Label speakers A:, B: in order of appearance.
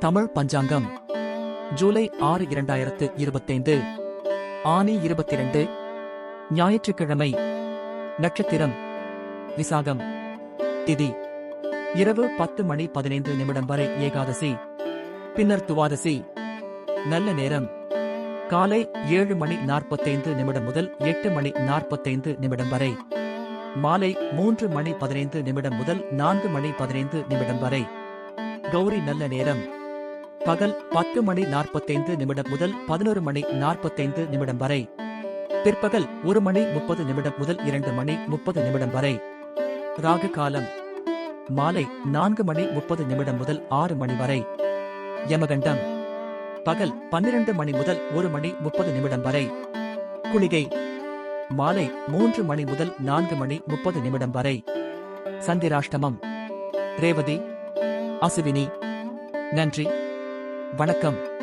A: தமிழ் பஞ்சாங்கம். ஜூலை ஆறு இரண்டாயிரத்து இருபத்தைந்து. ஆனி இருபத்தி இரண்டு ஞாயிற்றுக்கிழமை. நட்சத்திரம். விசாகம். திதி. இரவு பத்து மணி பதினைந்து நிமிடம் வரை ஏகாதசி. பின்னர் துவாதசி. நல்ல நேரம். காலை ஏழு மணி நாற்பத்தைந்து நிமிடம் முதல் எட்டு மணி நாற்பத்தைந்து நிமிடம் வரை. மாலை மூன்று மணி பதினைந்து நிமிடம் முதல் நான்கு மணி பதினைந்து நிமிடம் வரை. கௌரி நல்ல நேரம். பகல் பத்து மணி நாற்பத்தைந்து நிமிடம் முதல் பதினோரு மணி நாற்பத்தைந்து நிமிடம் வரை. பிற்பகல் ஒரு மணி முப்பது நிமிடம் முதல் இரண்டு மணி முப்பது நிமிடம் வரை. ராகு காலம். மாலை நான்கு மணி முப்பது நிமிடம் முதல் ஆறு மணி வரை. யமகண்டம். பகல் பன்னிரண்டு மணி முதல் ஒரு மணி முப்பது நிமிடம் வரை. குளிகை. மாலை மூன்று மணி முதல் நான்கு மணி முப்பது நிமிடம் வரை. சந்திராஷ்டமம். ரேவதி. அசுவினி நன்றி. வணக்கம்.